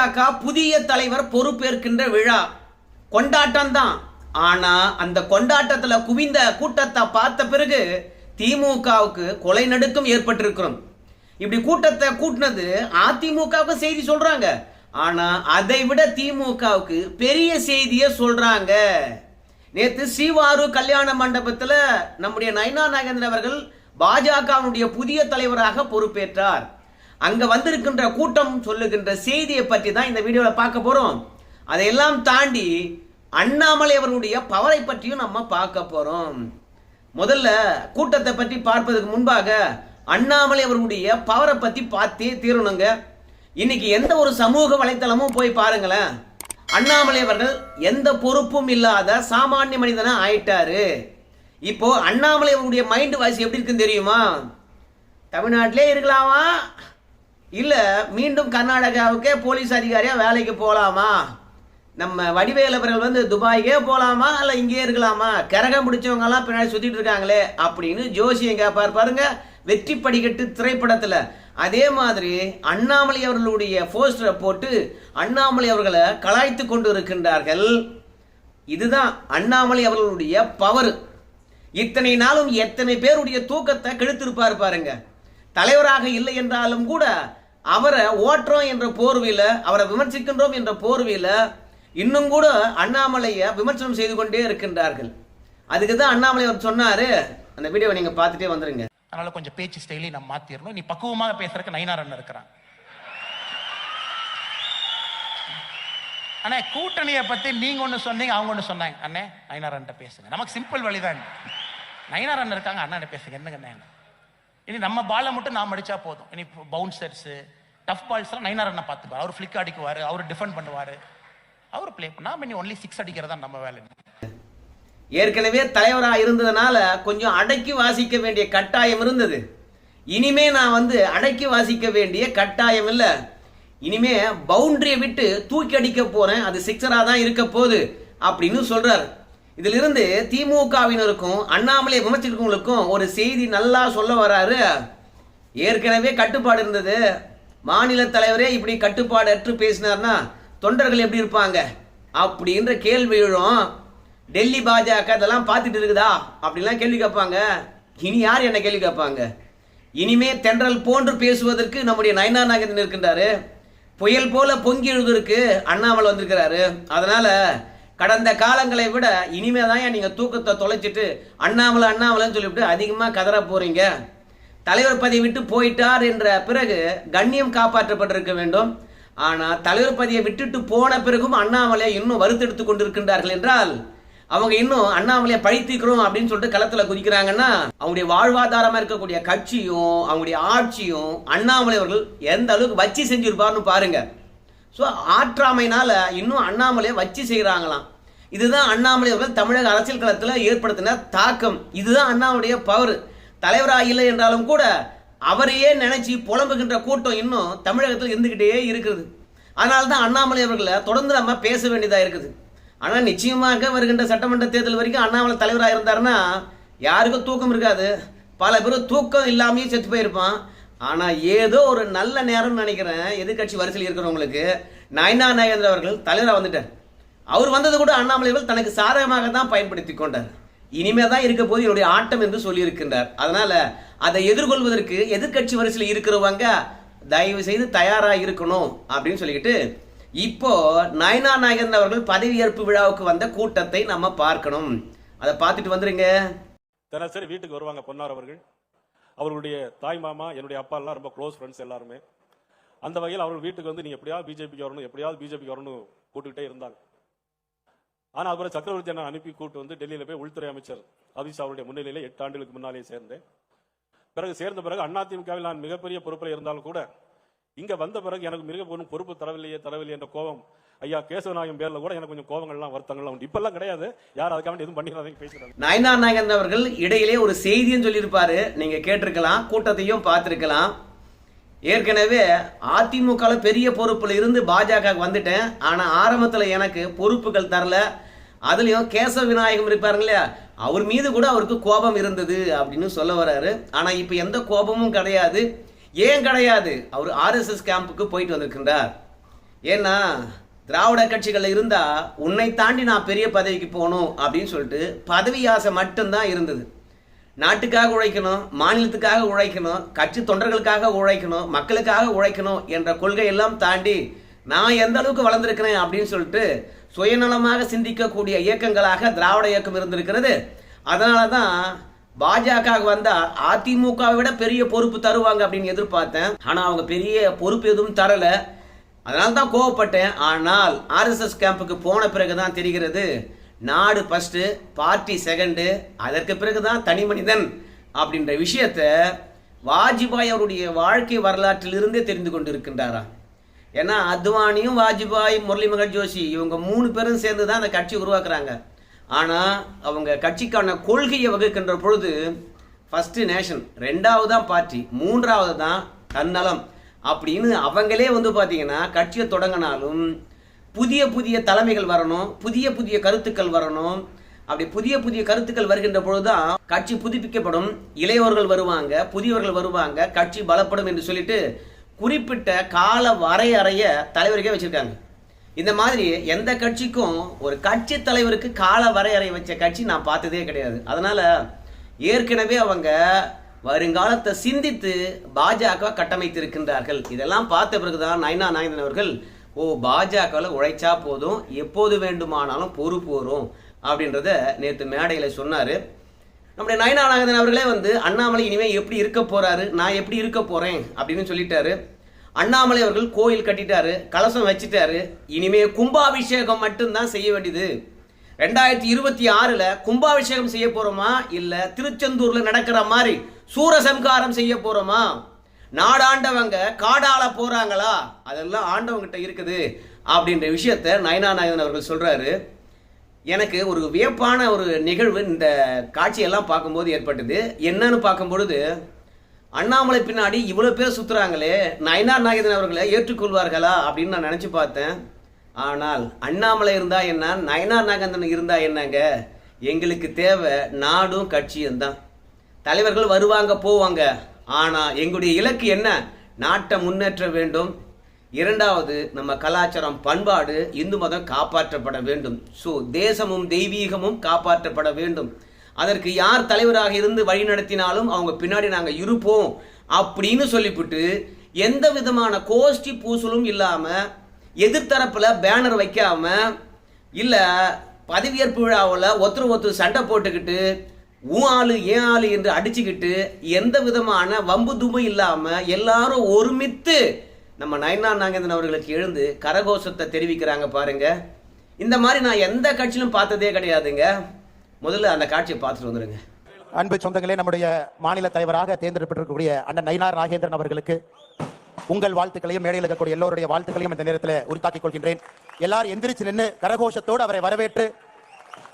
பாஜக புதிய தலைவர் பொறுப்பேற்கின்ற விழா. கொண்டாட்டம் தான் ஆனா அந்த கொண்டாட்டத்துல குவிந்த கூட்டத்தை பார்த்த பிறகு திமுகவுக்கு கொலை நடுக்கம் ஏற்பட்டிருக்கிறோம். இப்படி கூட்டத்தை கூட்டினது அதிமுகவுக்கு செய்தி சொல்றாங்க. ஆனா அதை விட திமுகவுக்கு பெரிய செய்தியை சொல்றாங்க. நேத்து சீவாரு கல்யாண மண்டபத்துல நம்முடைய நயனா நாகேந்திரன் அவர்கள் பாஜகவினுடைய புதிய தலைவராக பொறுப்பேற்றார். அங்க வந்திருக்கின்ற கூட்டம் சொல்லுகின்ற செய்தியை பற்றி தான் இந்த வீடியோவில் பார்க்க போறோம். அதையெல்லாம் தாண்டி அண்ணாமலை அவர்களுடைய பவரை பற்றியும் நம்ம பார்க்க போறோம். முதல்ல கூட்டத்தை பற்றி பார்ப்பதற்கு முன்பாக அண்ணாமலை அவர்களுடைய பவரை பற்றி பார்த்தே தீரணுங்க. இன்னைக்கு எந்த ஒரு சமூக வலைத்தளமும் போய் பாருங்களேன். அண்ணாமலை அவர்கள் எந்த பொறுப்பும் இல்லாத சாமானிய மனிதனா ஆயிட்டாரு. இப்போ அண்ணாமலை அவருடைய மைண்ட் வாய்ஸ் எப்படி இருக்குன்னு தெரியுமா? தமிழ்நாட்டிலே இருக்கலாமா? இல்லை மீண்டும் கர்நாடகாவுக்கே போலீஸ் அதிகாரியாக வேலைக்கு போகலாமா நம்ம வடிவேல் அவர்கள் வந்து துபாய்க்கே போகலாமா இல்லை இங்கேயே இருக்கலாமா? கரகம் பிடிச்சவங்கெல்லாம் பின்னாடி சுற்றிட்டு இருக்காங்களே அப்படின்னு ஜோசியம் கேட்பார் பாருங்க வெற்றி படிக்கட்டு திரைப்படத்தில். அதே மாதிரி அண்ணாமலை அவர்களுடைய போஸ்டரை போட்டு அண்ணாமலை அவர்களை கலாய்த்து கொண்டு இருக்கின்றார்கள். இதுதான் அண்ணாமலை அவர்களுடைய பவர் இத்தனை நாளும் எத்தனை பேருடைய தூக்கத்தை கெடுத்திருப்பார் பாருங்க. தலைவராக இல்லை என்றாலும் கூட அவரை ஓட்டுறோம் என்ற போர்வையில் அவரை விமர்சிக்கின்றோம் என்ற போர்வையில் இன்னும் கூட அண்ணாமலையை விமர்சனம் செய்து கொண்டே இருக்கின்றார்கள். அதுக்கு தான் அண்ணாமலை அவர் சொன்னார். அந்த வீடியோவை நீங்கள் பார்த்துட்டே வந்துருங்க. அதனால் கொஞ்சம் பேச்சு ஸ்டைலையும் நம்ம மாற்றிடணும் நீ பக்குவமாக பேசுறதுக்கு நயினார் அண்ணன் இருக்கிறான். அண்ணே கூட்டணியை பற்றி நீங்கள் ஒன்று சொன்னீங்க அவங்க ஒன்று சொன்னாங்க. அண்ணே நயினார் அண்ணன் பேசுங்க. நமக்கு சிம்பிள் வழிதான். நயினார் அண்ணன் இருக்காங்க அண்ணன் பேசுங்க. என்னங்க அண்ணே? இனி நம்ம பாலை மட்டும் நாம் அடிச்சா போதும். இனி பவுன்சர்ஸ் டஃப் பால்ஸ்லாம் நைனார் அண்ணன் பார்த்துப்பார். அவர் ஃபிளிக் அடிக்குவார் அவர் டிஃபெண்ட் பண்ணுவார். அவர் ப்ளே நாம் இனி ஒன்லி சிக்ஸ் அடிக்கிறதா நம்ம வேலை. ஏற்கனவே தலைவராக இருந்ததுனால கொஞ்சம் அடக்கி வாசிக்க வேண்டிய கட்டாயம் இருந்தது. இனிமே நான் வந்து அடக்கி வாசிக்க வேண்டிய கட்டாயம் இல்லை. இனிமே பவுண்டரியை விட்டு தூக்கி அடிக்க போறேன். அது சிக்ஸராக தான் இருக்க போகுது. அப்படின்னு சொல்றாரு. இதிலிருந்து திமுகவினருக்கும் அண்ணாமலை விமர்சிக்கிறவங்களுக்கும் ஒரு செய்தி நல்லா சொல்ல வராரு. ஏற்கனவே கட்டுப்பாடு இருந்தது. மாநில தலைவரே இப்படி கட்டுப்பாடு அற்று பேசினார்னா தொண்டர்கள் எப்படி இருப்பாங்க? அப்படின்ற கேள்வி எழும். டெல்லி பாஜக இதெல்லாம் பார்த்துட்டு இருக்குதா? அப்படிலாம் கேள்வி கேட்பாங்க. இனி யார் என்ன கேள்வி கேட்பாங்க? இனிமே தென்றல் போன்று பேசுவதற்கு நம்முடைய நயனா நாகேந்திரன் இருக்கின்றாரு. புயல் போல பொங்கி எழுதுவதற்கு அண்ணாமலை வந்திருக்கிறாரு. அதனால கடந்த காலங்களை விட இனிமே தான் நீங்கள் தூக்கத்தை தொலைச்சிட்டு அண்ணாமலை அண்ணாமலைன்னு சொல்லிவிட்டு அதிகமாக கதற போகிறீங்க தலைவர் பதவி விட்டு போயிட்டார் என்ற பிறகு கண்ணியம் காப்பாற்றப்பட்டிருக்க வேண்டும். ஆனால் தலைவர் பதவியை விட்டுட்டு போன பிறகும் அண்ணாமலையை இன்னும் வறுத்தெடுத்து கொண்டிருக்கின்றார்கள் என்றால் அவங்க இன்னும் அண்ணாமலையை பழித்திக்கிறோம் அப்படின்னு சொல்லிட்டு களத்தில் குதிக்கிறாங்கன்னா அவங்களுடைய வாழ்வாதாரமாக இருக்கக்கூடிய கட்சியும் அவங்களுடைய ஆட்சியும் அண்ணாமலை அவர்கள் எந்த அளவுக்கு வச்சு செஞ்சிருப்பாருன்னு பாருங்கள் ஸோ ஆற்றாமைனால இன்னும் அண்ணாமலையை வச்சு செய்கிறாங்களாம் இதுதான் அண்ணாமலை அவர்கள் தமிழக அரசியல் களத்தில் ஏற்படுத்தின தாக்கம். இதுதான் அண்ணாமலைய பவர் தலைவராக இல்லை என்றாலும் கூட அவரையே நினைச்சு புலம்புகின்ற கூட்டம் இன்னும் தமிழகத்தில் இருந்துக்கிட்டே இருக்குது. அதனால தான் அண்ணாமலை அவர்களை தொடர்ந்து நம்ம பேச வேண்டியதாக இருக்குது. ஆனால் நிச்சயமாக வருகின்ற சட்டமன்ற தேர்தல் வரைக்கும் அண்ணாமலை தலைவராக இருந்தாருன்னா யாருக்கும் தூக்கம் இருக்காது. பல பேர் தூக்கம் இல்லாமையே செத்து போயிருப்பான். ஆனால் ஏதோ ஒரு நல்ல நேரம்னு நினைக்கிறேன். எதிர்கட்சி வரிசையில் இருக்கிறவங்களுக்கு நயனா நாயந்திர அவர்கள் தலைவராக வந்துட்டார். அவர் வந்தது கூட அண்ணாமலைகள் தனக்கு சாதகமாக தான் பயன்படுத்தி கொண்டார். இனிமே தான் இருக்க போது என்னுடைய ஆட்டம் என்று சொல்லியிருக்கின்றார். அதனால் அதை எதிர்கொள்வதற்கு எதிர்கட்சி வரிசையில் இருக்கிறவங்க தயவு செய்து தயாராக இருக்கணும் அப்படின்னு சொல்லிக்கிட்டு இப்போ நயனா நாயகன் அவர்கள் பதவியேற்பு விழாவுக்கு வந்த கூட்டத்தை நம்ம பார்க்கணும். அதை பார்த்துட்டு வந்துருங்க. தினசரி வீட்டுக்கு வருவாங்க பொன்னார் அவர்கள். அவர்களுடைய தாய் மாமா என்னுடைய அப்பா எல்லாம் ரொம்ப க்ளோஸ் ஃப்ரெண்ட்ஸ் எல்லாருமே. அந்த வகையில் அவர்கள் வீட்டுக்கு வந்து நீ எப்படியாவது பிஜேபிக்கு வரணும் எப்படியாவது பிஜேபிக்கு வரணும் கூட்டுக்கிட்டே இருந்தாங்க. ஆனால் அதுபோல சக்கரவர்த்தி அண்ணன் அனுப்பி கூட்டு வந்து டெல்லியில் போய் உள்துறை அமைச்சர் அமித்ஷா அவருடைய முன்னிலையில் எட்டு ஆண்டுகளுக்கு முன்னாலே சேர்ந்தேன். பிறகு சேர்ந்த பிறகு அதிமுகவில் நான் மிகப்பெரிய பொறுப்பில் இருந்தாலும் கூட இங்கே வந்த பிறகு எனக்கு மிக பொறுப்பு தரவில்லையே தரவில்லை என்ற கோபம் ஐயா கேசவநாயகம் பேர்ல கூட எனக்கு கொஞ்சம் கோபங்கள்லாம் வருத்தங்கள்லாம் உண்டு. இப்பெல்லாம் கிடையாது. யார் அதுக்காக வேண்டி எதுவும் பண்ணிடாதீங்க பேசுறாங்க நயனா நாயகன் அவர்கள் இடையிலே ஒரு செய்தியும் சொல்லியிருப்பாரு. நீங்க கேட்டிருக்கலாம் கூட்டத்தையும் பார்த்துருக்கலாம். ஏற்கனவே அதிமுகவில் பெரிய பொறுப்பில் இருந்து பாஜக வந்துட்டேன். ஆனால் ஆரம்பத்தில் எனக்கு பொறுப்புகள் தரல. அதுலேயும் கேசவ விநாயகம் இருப்பாருங்க இல்லையா? அவர் மீது கூட அவருக்கு கோபம் இருந்தது அப்படின்னு சொல்ல வராரு. ஆனால் இப்போ எந்த கோபமும் கிடையாது. ஏன் கிடையாது? அவர் ஆர்எஸ்எஸ் கேம்புக்கு போயிட்டு வந்திருக்கின்றார். ஏன்னா திராவிட கட்சிகளில் இருந்தா உன்னை தாண்டி நான் பெரிய பதவிக்கு போகணும் அப்படின்னு சொல்லிட்டு பதவி ஆசை மட்டும்தான் இருந்தது. நாட்டுக்காக உழைக்கணும் மாநிலத்துக்காக உழைக்கணும் கட்சி தொண்டர்களுக்காக உழைக்கணும் மக்களுக்காக உழைக்கணும் என்ற கொள்கையெல்லாம் தாண்டி நான் எந்த அளவுக்கு வளர்ந்துருக்கிறேன்? அப்படின்னு சொல்லிட்டு சுயநலமாக சிந்திக்கக்கூடிய இயக்கங்களாக திராவிட இயக்கம் இருந்திருக்கிறது. அதனால தான் பாஜக வந்தா அதிமுகவை விட பெரிய பொறுப்பு தருவாங்க அப்படின்னு எதிர்பார்த்தேன். ஆனால் அவங்க பெரிய பொறுப்பு எதுவும் தரலை. அதனால தான் கோவப்பட்டேன். ஆனால் ஆர்எஸ்எஸ் கேம்புக்கு போன பிறகு தான் தெரிகிறது நாடு ஃபஸ்ட்டு பார்ட்டி செகண்டு அதற்கு பிறகு தான் தனி மனிதன் அப்படின்ற விஷயத்த வாஜ்பாய் அவருடைய வாழ்க்கை வரலாற்றிலிருந்தே தெரிந்து கொண்டிருக்கின்றாரா? ஏன்னா அத்வானியும் வாஜ்பாய் முரளி மகள் ஜோஷி இவங்க மூணு பேரும் சேர்ந்து தான் அந்த கட்சி உருவாக்குறாங்க. ஆனால் அவங்க கட்சிக்கான கொள்கையை வகுக்கின்ற பொழுது ஃபஸ்ட்டு நேஷன் ரெண்டாவது தான் பார்ட்டி மூன்றாவது தான் தன்னலம். அப்படின்னு அவங்களே வந்து பார்த்தீங்கன்னா கட்சியை தொடங்கினாலும் புதிய புதிய தலைமைகள் வரணும் புதிய புதிய கருத்துக்கள் வரணும். அப்படி புதிய புதிய கருத்துக்கள் வருகின்ற பொழுதுதான் கட்சி புதுப்பிக்கப்படும். இளையவர்கள் வருவாங்க புதியவர்கள் வருவாங்க கட்சி பலப்படும் என்று சொல்லிட்டு குறிப்பிட்ட கால வரையறைய தலைவருக்கே வச்சிருக்காங்க. இந்த மாதிரி எந்த கட்சிக்கும் ஒரு கட்சி தலைவருக்கு கால வரையறை வச்ச கட்சி நான் பார்த்ததே கிடையாது. அதனால ஏற்கனவே அவங்க வருங்காலத்தை சிந்தித்து பாஜக கட்டமைத்திருக்கின்றார்கள். இதெல்லாம் பார்த்த பிறகுதான் நயனா நாயந்தன் அவர்கள் ஓ பாஜகவில் உழைச்சா போதும் எப்போது வேண்டுமானாலும் பொறுப்பு வரும் அப்படின்றத நேற்று மேடையில் சொன்னார். நம்முடைய நயனா நாயந்தன் அவர்களே வந்து அண்ணாமலை இனிமேல் எப்படி இருக்க போகிறாரு நான் எப்படி இருக்க போகிறேன் அப்படின்னு சொல்லிட்டாரு. அண்ணாமலை அவர்கள் கோயில் கட்டிட்டாரு கலசம் வச்சுட்டாரு. இனிமே கும்பாபிஷேகம் மட்டும்தான் செய்ய வேண்டியது. ரெண்டாயிரத்தி இருபத்தி ஆறுல கும்பாபிஷேகம் செய்ய போறோமா? இல்ல திருச்செந்தூர்ல நடக்கிற மாதிரி சூரசம்காரம் செய்ய போறோமா? நாடாண்டவங்க காடால போறாங்களா? அதெல்லாம் ஆண்டவங்கிட்ட இருக்குது அப்படின்ற விஷயத்த நயனா நாயகன் அவர்கள் சொல்றாரு. எனக்கு ஒரு வியப்பான ஒரு நிகழ்வு இந்த காட்சியெல்லாம் பார்க்கும்போது ஏற்பட்டது. என்னன்னு பார்க்கும்பொழுது அண்ணாமலை பின்னாடி இவ்வளோ பேர் சுற்றுறாங்களே நயனார் நாயகன் அவர்களை ஏற்றுக்கொள்வார்களா அப்படின்னு நான் நினச்சி பார்த்தேன். ஆனால் அண்ணாமலை இருந்தா என்ன? நயனார் நாகந்தன் இருந்தா என்னங்க? எங்களுக்கு தேவை நாடும் கட்சியும் தான். தலைவர்கள் வருவாங்க போவாங்க. ஆனால் எங்களுடைய இலக்கு என்ன? நாட்டை முன்னேற்ற வேண்டும். இரண்டாவது நம்ம கலாச்சாரம் பண்பாடு இந்து மதம் காப்பாற்றப்பட வேண்டும். ஸோ தேசமும் தெய்வீகமும் காப்பாற்றப்பட வேண்டும். அதற்கு யார் தலைவராக இருந்து வழி நடத்தினாலும் அவங்க பின்னாடி நாங்கள் இருப்போம். அப்படின்னு சொல்லிவிட்டு எந்த விதமான கோஷ்டி பூசலும் இல்லாமல் எதிர்த்தரப்பில் பேனர் வைக்காம இல்லை பதவியேற்பு விழாவில் ஒருத்தர் ஒருத்தர் சண்டை போட்டுக்கிட்டு உன் ஆளு ஏன் ஆளு என்று அடிச்சுக்கிட்டு எந்த விதமான வம்பு தும்பு இல்லாமல் எல்லாரும் ஒருமித்து நம்ம நயனா நாகேந்திரன் அவர்களுக்கு எழுந்து கரகோஷத்தை தெரிவிக்கிறாங்க பாருங்க. இந்த மாதிரி நான் எந்த கட்சியிலும் பார்த்ததே கிடையாதுங்க. முதல்ல அந்த காட்சியை பார்த்துட்டு வந்துருங்க. அன்பு சொந்தங்களே நம்முடைய மாநில தலைவராக தேர்ந்தெடுக்கப்பட்டிருக்கக்கூடிய அண்ணன் நயினார் நாகேந்திரன் அவர்களுக்கு உங்கள் வாழ்த்துக்களையும் மேடையில் இருக்கக்கூடிய எல்லோருடைய வாழ்த்துக்களையும் இந்த நேரத்தில் உரித்தாக்கிக் கொள்கின்றேன். எல்லாரும் எந்திரிச்சு நின்று கரகோஷத்தோடு அவரை வரவேற்று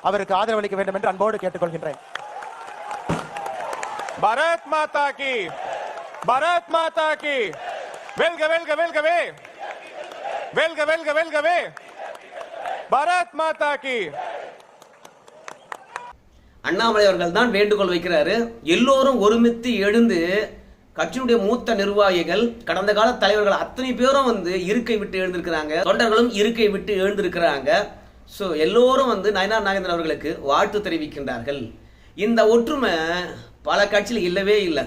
அவருக்கு ஆதரவளிக்க வேண்டும் என்று அன்போடு கேட்டுக்கொள்கின்றேன். பாரத் மாதா கி பாரத் மாதா கி. வெல்க வெல்க வெல்கவே வெல்க வெல்க வெல்கவே பாரத் மாதா கி. அண்ணாமலை அவர்கள் தான் வேண்டுகோள் வைக்கிறாரு. எல்லோரும் ஒருமித்து எழுந்து கட்சியினுடைய மூத்த நிர்வாகிகள் கடந்த கால தலைவர்கள் அத்தனை பேரும் வந்து இருக்கை விட்டு எழுந்திருக்கிறாங்க. தொண்டர்களும் இருக்கை விட்டு எழுந்திருக்கிறாங்க. ஸோ எல்லோரும் வந்து நயனார் நாகேந்திரன் அவர்களுக்கு வாழ்த்து தெரிவிக்கின்றார்கள். இந்த ஒற்றுமை பல கட்சியில் இல்லவே இல்லை.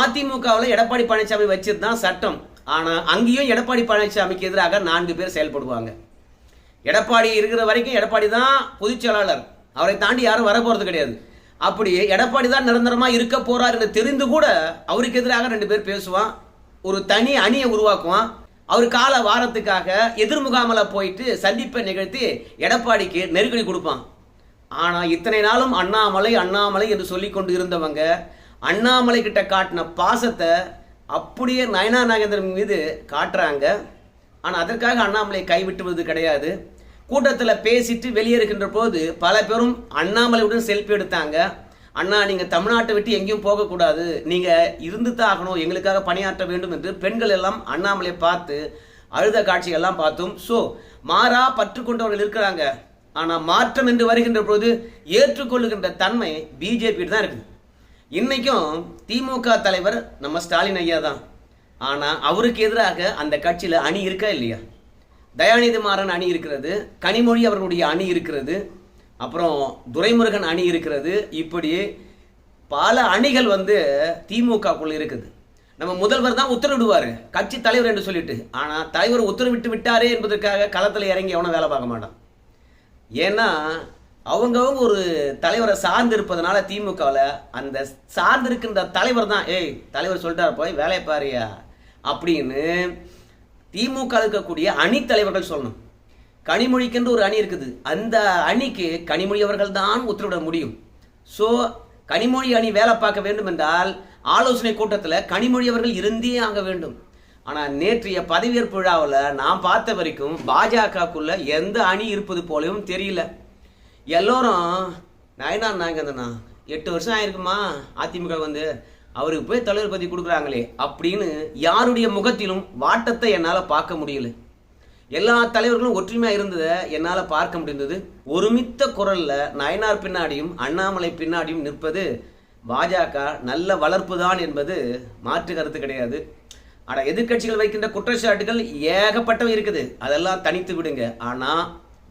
அதிமுகவில் எடப்பாடி பழனிசாமி வச்சது தான் சட்டம். ஆனால் அங்கேயும் எடப்பாடி பழனிசாமிக்கு எதிராக நான்கு பேர் செயல்படுவாங்க. எடப்பாடி இருக்கிற வரைக்கும் எடப்பாடி தான் பொதுச் செயலாளர். அவரை தாண்டி யாரும் வர கிடையாது. அப்படி எடப்பாடி தான் நிரந்தரமாக இருக்க போறார் என்று தெரிந்து கூட அவருக்கு எதிராக ரெண்டு பேர் பேசுவான். ஒரு தனி அணியை உருவாக்குவான். அவர் கால வாரத்துக்காக எதிர்முகாமல போயிட்டு சந்திப்பை நிகழ்த்தி எடப்பாடிக்கு நெருக்கடி கொடுப்பான். ஆனால் இத்தனை நாளும் அண்ணாமலை அண்ணாமலை என்று சொல்லி கொண்டு இருந்தவங்க அண்ணாமலை கிட்ட காட்டின பாசத்தை அப்படியே நயனா நாகேந்திரன் மீது காட்டுறாங்க. ஆனால் அதற்காக அண்ணாமலை கைவிட்டுவது கிடையாது. கூட்டத்தில் பேசிட்டு வெளியேறுகின்ற போது பல பேரும் அண்ணாமலையுடன் செல்ஃபி எடுத்தாங்க. அண்ணா நீங்கள் தமிழ்நாட்டை விட்டு எங்கேயும் போகக்கூடாது. நீங்கள் இருந்து தான் ஆகணும். எங்களுக்காக பணியாற்ற வேண்டும் என்று பெண்கள் எல்லாம் அண்ணாமலையை பார்த்து அழுத காட்சிகள்லாம் பார்த்தோம். ஸோ மாறா பற்று கொண்டவர்கள் இருக்கிறாங்க. ஆனால் மாற்றம் என்று வருகின்ற பொழுது ஏற்றுக்கொள்ளுகின்ற தன்மை பிஜேபி தான் இருக்குது. இன்றைக்கும் திமுக தலைவர் நம்ம ஸ்டாலின் ஐயா தான். ஆனால் அவருக்கு எதிராக அந்த கட்சியில் அணி இருக்கா இல்லையா? தயாநிதி மாறன் அணி இருக்கிறது கனிமொழி அவர்களுடைய அணி இருக்கிறது அப்புறம் துரைமுருகன் அணி இருக்கிறது இப்படி பல அணிகள் வந்து திமுகக்குள்ள இருக்குது. நம்ம முதல்வர் தான் உத்தரவிடுவார் கட்சி தலைவர் என்று சொல்லிட்டு. ஆனால் தலைவர் உத்தரவிட்டு விட்டாரே என்பதற்காக களத்தில் இறங்கி எவனும் வேலை பார்க்க மாட்டான். ஏன்னா அவங்கவுங்க ஒரு தலைவரை சார்ந்து இருப்பதனால திமுகவில் அந்த சார்ந்து இருக்கின்ற தலைவர் தான் ஏய் தலைவர் சொல்லிட்டார் போய் வேலையை பாரியா அப்படின்னு திமுக இருக்கக்கூடிய அணி தலைவர்கள் சொல்லணும். கனிமொழிக்கென்று ஒரு அணி இருக்குது. அந்த அணிக்கு கனிமொழி அவர்கள் தான் உத்தரவிட முடியும். ஸோ கனிமொழி அணி வேலை பார்க்க வேண்டும் என்றால் ஆலோசனை கூட்டத்தில் கனிமொழி அவர்கள் இருந்தே ஆக வேண்டும். ஆனால் நேற்றைய பதவியேற்பு விழாவில் நான் பார்த்த வரைக்கும் பாஜகக்குள்ள எந்த அணி இருப்பது போலவும் தெரியல. எல்லோரும் நயனா நாங்கந்தண்ணா எட்டு வருஷம் ஆயிருக்குமா? அதிமுக வந்து அவருக்கு போய் தலைவர் பதவி கொடுக்குறாங்களே அப்படின்னு யாருடைய முகத்திலும் வாட்டத்தை என்னால் பார்க்க முடியல. எல்லா தலைவர்களும் ஒற்றுமையாக இருந்ததை என்னால் பார்க்க முடிந்தது. ஒருமித்த குரலில் நயனார் பின்னாடியும் அண்ணாமலை பின்னாடியும் நிற்பது பாஜக நல்ல வளர்ப்பு தான் என்பது மாற்று கருத்து கிடையாது. ஆனால் எதிர்க்கட்சிகள் வைக்கின்ற குற்றச்சாட்டுகள் ஏகப்பட்டவை இருக்குது. அதெல்லாம் தனித்து விடுங்க. ஆனால்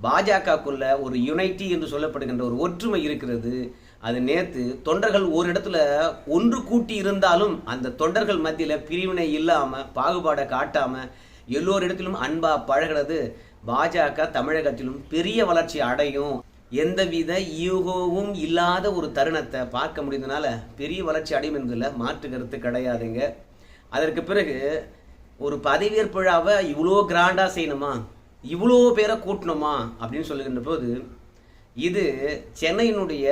பாஜகக்குள்ள ஒரு யுனைட்டி என்று சொல்லப்படுகின்ற ஒரு ஒற்றுமை இருக்கிறது. அது நேத்து தொண்டர்கள் ஒரு இடத்துல ஒன்று கூட்டி இருந்தாலும் அந்த தொண்டர்கள் மத்தியில் பிரிவினை இல்லாமல் பாகுபாடை காட்டாமல் எல்லோரிடத்திலும் அன்பா பழகிறது பாஜக தமிழகத்திலும் பெரிய வளர்ச்சி அடையும். எந்தவித ஈகோவும் இல்லாத ஒரு தருணத்தை பார்க்க முடிந்ததுனால பெரிய வளர்ச்சி அடையும் என்பதில் மாற்று கருத்து கிடையாதுங்க. அதற்கு பிறகு ஒரு பதவியேற்பு விழாவை இவ்வளோ கிராண்டாக செய்யணுமா? இவ்வளோ பேரை கூட்டணுமா? அப்படின்னு சொல்லுகின்ற போது இது சென்னையினுடைய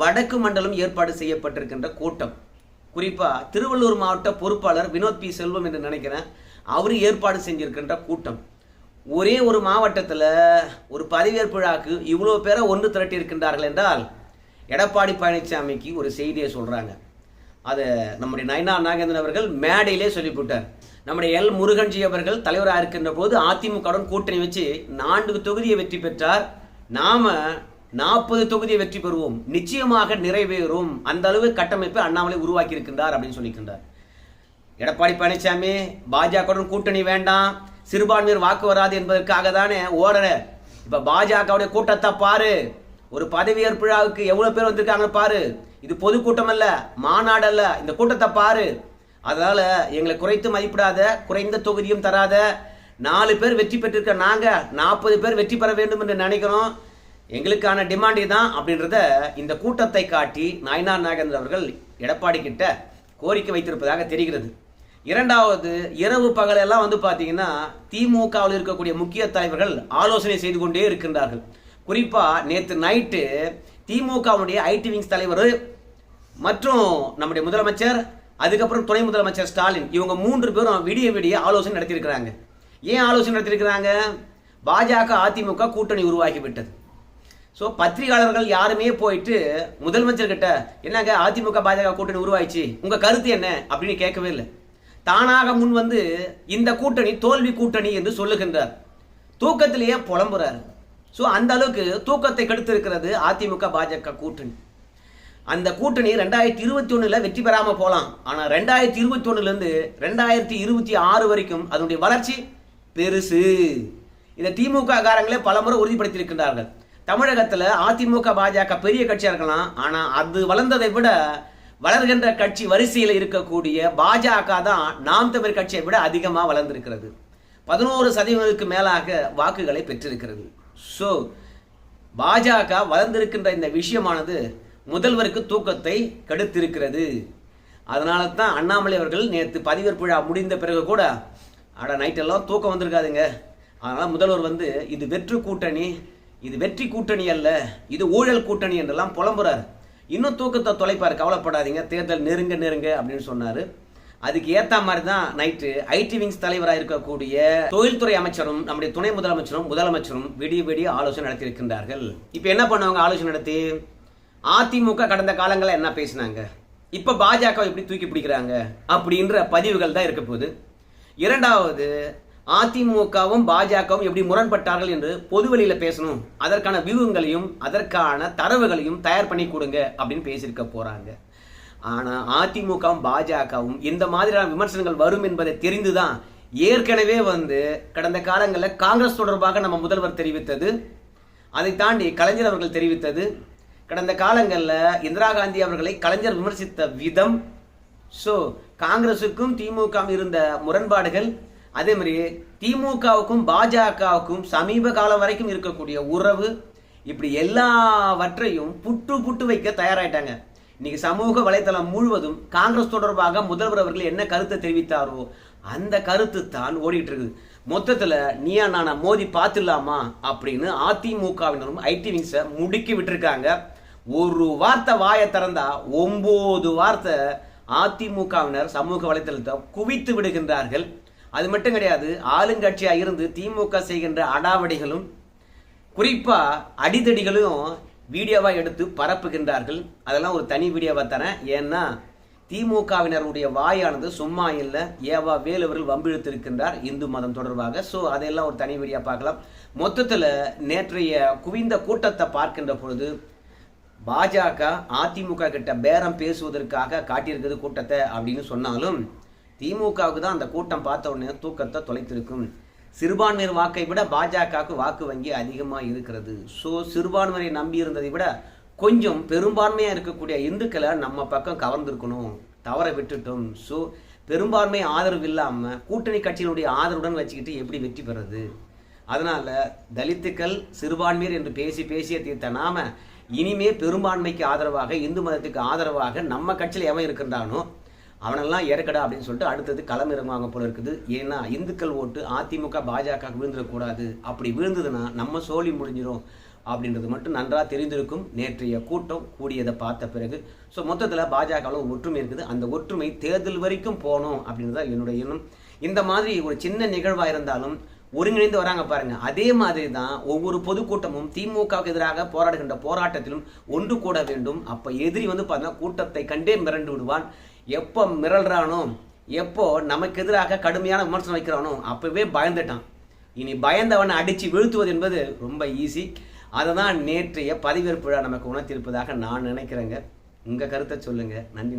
வடக்கு மண்டலம் ஏற்பாடு செய்யப்பட்டிருக்கின்ற கூட்டம். குறிப்பாக திருவள்ளூர் மாவட்ட பொறுப்பாளர் வினோத் பி. செல்வம் என்று நினைக்கிறேன். அவர் ஏற்பாடு செஞ்சிருக்கின்ற கூட்டம். ஒரே ஒரு மாவட்டத்தில் ஒரு பதவியேற்பு விழாக்கு இவ்வளோ பேரை ஒன்று திரட்டி இருக்கின்றார்கள் என்றால் எடப்பாடி பழனிசாமிக்கு ஒரு செய்தியை சொல்கிறாங்க அதை நம்முடைய நயனா நாகேந்திரன் அவர்கள் மேடையிலே சொல்லிவிட்டார். நம்முடைய எல். முருகன்ஜி அவர்கள் தலைவராக இருக்கின்ற போது அதிமுகவுடன் கூட்டணி வச்சு நான்கு தொகுதியை வெற்றி பெற்றார். நாம் நாற்பது தொகுதியை வெற்றி பெறுவோம். நிச்சயமாக நிறைவேறும். அந்த அளவு கட்டமைப்பை அண்ணாமலை உருவாக்கி இருக்கின்றார் அப்படின்னு சொல்லியிருக்கின்றார். எடப்பாடி பழனிசாமி பாஜகவுடன் கூட்டணி வேண்டாம். சிறுபான்மையர் வாக்கு வராது என்பதற்காக தானே ஓடுற. இப்ப பாஜகவுடைய கூட்டத்தை பாரு. ஒரு பதவியேற்பு விழாவுக்கு எவ்வளவு பேர் வந்திருக்காங்க பாரு. இது பொதுக்கூட்டம் அல்ல மாநாடு அல்ல. இந்த கூட்டத்தை பாரு. அதனால எங்களை குறைத்து மதிப்பிடாத குறைந்த தொகுதியும் தராத நாலு பேர் வெற்றி பெற்றிருக்க நாங்க நாற்பது பேர் வெற்றி பெற வேண்டும் என்று நினைக்கிறோம். எங்களுக்கான டிமாண்ட் தான் அப்படின்றத இந்த கூட்டத்தை காட்டி நாயனார் நாகேந்திரன் அவர்கள் எடப்பாடி கிட்ட கோரிக்கை வைத்திருப்பதாக தெரிகிறது. இரண்டாவது இரவு பகலெல்லாம் வந்து பார்த்தீங்கன்னா திமுகவில் இருக்கக்கூடிய முக்கிய தலைவர்கள் ஆலோசனை செய்து கொண்டே இருக்கின்றார்கள். குறிப்பாக நேற்று நைட்டு திமுகவுடைய ஐடி விங்ஸ் தலைவர் மற்றும் நம்முடைய முதலமைச்சர் அதுக்கப்புறம் துணை முதலமைச்சர் ஸ்டாலின் இவங்க மூன்று பேரும் விடிய விடிய ஆலோசனை நடத்தியிருக்கிறாங்க. ஏன் ஆலோசனை நடத்தியிருக்கிறாங்க? பாஜக அதிமுக கூட்டணி உருவாகிவிட்டது. ஸோ பத்திரிகையாளர்கள் யாருமே போயிட்டு முதலமைச்சர் கிட்ட என்னங்க அதிமுக பாஜக கூட்டணி உருவாயிச்சு உங்க கருத்து என்ன? அப்படின்னு கேட்கவே இல்லை. தானாக முன் வந்து இந்த கூட்டணி தோல்வி கூட்டணி என்று சொல்லுகின்றார். தூக்கத்திலேயே புலம்புறாரு. ஸோ அந்த அளவுக்கு தூக்கத்தை கெடுத்திருக்கிறது அதிமுக பாஜக கூட்டணி. அந்த கூட்டணி ரெண்டாயிரத்தி இருபத்தி ஒன்றில் வெற்றி பெறாமல் போகலாம் ஆனால் ரெண்டாயிரத்தி இருபத்தி ஒன்றுலேருந்து இருந்து ரெண்டாயிரத்தி இருபத்தி ஆறு வரைக்கும் அதனுடைய வளர்ச்சி பெருசு. இதை திமுக காரங்களே பலமுறை உறுதிப்படுத்தியிருக்கின்றார்கள். தமிழகத்தில் அதிமுக பாஜக பெரிய கட்சியாக இருக்கலாம். ஆனால் அது வளர்ந்ததை விட வளர்கின்ற கட்சி வரிசையில் இருக்கக்கூடிய பாஜக தான் நாம் தமிழ் கட்சியை விட அதிகமாக வளர்ந்திருக்கிறது. பதினோரு சதவீதத்துக்கு மேலாக வாக்குகளை பெற்றிருக்கிறது. ஸோ பாஜக வளர்ந்திருக்கின்ற இந்த விஷயமானது முதல்வருக்கு தூக்கத்தை கெடுத்திருக்கிறது. அதனால தான் அண்ணாமலை அவர்கள் நேற்று பதிவேற்பு விழா முடிந்த பிறகு கூட அட நைட்டெல்லாம் தூக்கம் வந்திருக்காதுங்க. அதனால் முதல்வர் வந்து இது வெற்று கூட்டணி இது வெற்றி கூட்டணி அல்ல இது ஊழல் கூட்டணி என்றெல்லாம் புலம்புறார். இன்னும் தூக்கத்தை தொலைப்பார் கவலைப்படாதீங்க தேர்தல் நெருங்க நெருங்க அப்படின்னு சொன்னார். அதுக்கு ஏற்ற மாதிரி தான் நைட்டு ஐடி விங்ஸ் தலைவராக இருக்கக்கூடிய தொழில்துறை அமைச்சரும் நம்முடைய துணை முதலமைச்சரும் முதலமைச்சரும் விடிய விடிய ஆலோசனை நடத்தியிருக்கின்றார்கள். இப்போ என்ன பண்ணுவாங்க ஆலோசனை நடத்தி? அதிமுக கடந்த காலங்களில் என்ன பேசினாங்க? இப்போ பாஜக எப்படி தூக்கி பிடிக்கிறாங்க? அப்படின்ற பதிவுகள் தான் இருக்க போகுது. இரண்டாவது அதிமுகவும் பாஜகவும் எப்படி முரண்பட்டார்கள் என்று பொதுவெளியில் பேசணும். அதற்கான வியூகங்களையும் அதற்கான தரவுகளையும் தயார் பண்ணி கொடுங்க அப்படின்னு பேசியிருக்க போகிறாங்க ஆனால் அதிமுகவும் பாஜகவும் இந்த மாதிரியான விமர்சனங்கள் வரும் என்பதை தெரிந்துதான் ஏற்கனவே வந்து கடந்த காலங்களில் காங்கிரஸ் தொடர்பாக நம்ம முதல்வர் தெரிவித்தது அதை தாண்டி கலைஞர் அவர்கள் தெரிவித்தது. கடந்த காலங்களில் இந்திரா காந்தி அவர்களை கலைஞர் விமர்சித்த விதம். ஸோ காங்கிரஸுக்கும் திமுகவும் இருந்த முரண்பாடுகள் அதே மாதிரி திமுகவுக்கும் பாஜகவுக்கும் சமீப காலம் வரைக்கும் இருக்கக்கூடிய உறவு இப்படி எல்லாவற்றையும் புட்டு புட்டு வைக்க தயாராயிட்டாங்க. இன்னைக்கு சமூக வலைத்தளம் முழுவதும் காங்கிரஸ் தொடர்பாக முதல்வர் அவர்கள் என்ன கருத்தை தெரிவித்தாரோ அந்த கருத்து தான் ஓடிட்டு இருக்குது. மொத்தத்தில் நீயா நானா மோதி பார்த்துடலாமா? அப்படின்னு அதிமுகவினரும் ஐடி விங்ஸை முடுக்கி விட்டுருக்காங்க. ஒரு வார்த்தை வாயை திறந்தா ஒம்பது வார்த்தை அதிமுகவினர் சமூக வலைத்தளத்தை குவித்து விடுகின்றார்கள். அது மட்டும் கிடையாது ஆளுங்கட்சியாக இருந்து திமுக செய்கின்ற அடாவடிகளும் குறிப்பாக அடிதடிகளும் வீடியோவாக எடுத்து பரப்புகின்றார்கள். அதெல்லாம் ஒரு தனி வீடியோவாக தரேன். ஏன்னா திமுகவினருடைய வாயானது சும்மா இல்லை. ஏவா வேலுவர்கள் வம்பிழுத்திருக்கின்றார் இந்து மதம் தொடர்பாக. ஸோ அதையெல்லாம் ஒரு தனி வீடியோ பார்க்கலாம். மொத்தத்தில் நேற்றைய குவிந்த கூட்டத்தை பார்க்கின்ற பொழுது பாஜக அதிமுக கிட்ட பேரம் பேசுவதற்காக காட்டியிருக்கிறது கூட்டத்தை அப்படின்னு சொன்னாலும் திமுகவுக்கு தான் அந்த கூட்டம் பார்த்த உடனே தூக்கத்தை தொலைத்திருக்கும். சிறுபான்மையர் வாக்கை விட பாஜகவுக்கு வாக்கு வங்கி அதிகமாக இருக்கிறது. ஸோ சிறுபான்மையை நம்பி இருந்ததை விட கொஞ்சம் பெரும்பான்மையாக இருக்கக்கூடிய இந்துக்களை நம்ம பக்கம் கவர்ந்திருக்கணும். தவற விட்டுட்டோம். ஸோ பெரும்பான்மை ஆதரவு இல்லாமல் கூட்டணி கட்சியினுடைய ஆதரவுடன் வச்சுக்கிட்டு எப்படி வெற்றி பெறது அதனால் தலித்துக்கள் சிறுபான்மையர் என்று பேசி பேசிய தீர்த்த நாம இனிமே பெரும்பான்மைக்கு ஆதரவாக இந்து மதத்துக்கு ஆதரவாக நம்ம கட்சியில் எவன் இருக்கின்றானோ அவனெல்லாம் இறக்கடா அப்படின்னு சொல்லிட்டு அடுத்தது களம் இறங்குவாங்க போல இருக்குது. ஏன்னா இந்துக்கள் ஓட்டு அதிமுக பாஜக விழுந்துடக்கூடாது. அப்படி விழுந்ததுன்னா நம்ம சோழி முடிஞ்சிடும் அப்படின்றது மட்டும் நன்றாக தெரிந்திருக்கும். நேற்றைய கூட்டம் கூடியதை பார்த்த பிறகு ஸோ மொத்தத்தில் பாஜகவில் ஒற்றுமை இருக்குது. அந்த ஒற்றுமை தேர்தல் வரைக்கும் போகணும் அப்படின்றது தான் என்னுடைய எண்ணம். இந்த மாதிரி ஒரு சின்ன நிகழ்வாக இருந்தாலும் ஒருங்கிணைந்து வராங்க பாருங்க. அதே மாதிரி தான் ஒவ்வொரு பொதுக்கூட்டமும் திமுகவுக்கு எதிராக போராடுகின்ற போராட்டத்திலும் ஒன்று கூட வேண்டும். அப்போ எதிரி வந்து பார்த்தீங்கன்னா கூட்டத்தை கண்டே மிரண்டு விடுவான். எப்போ மிரள்றானோ எப்போ நமக்கு எதிராக கடுமையான விமர்சனம் வைக்கிறானோ அப்பவே பயந்துட்டான். இனி பயந்தவனை அடித்து வீழ்த்துவது என்பது ரொம்ப ஈஸி அதை தான் நேற்றைய பதவியேற்பு விழா நமக்கு உணர்த்தியிருப்பதாக நான் நினைக்கிறேங்க. உங்கள் கருத்தை சொல்லுங்கள் நன்றி.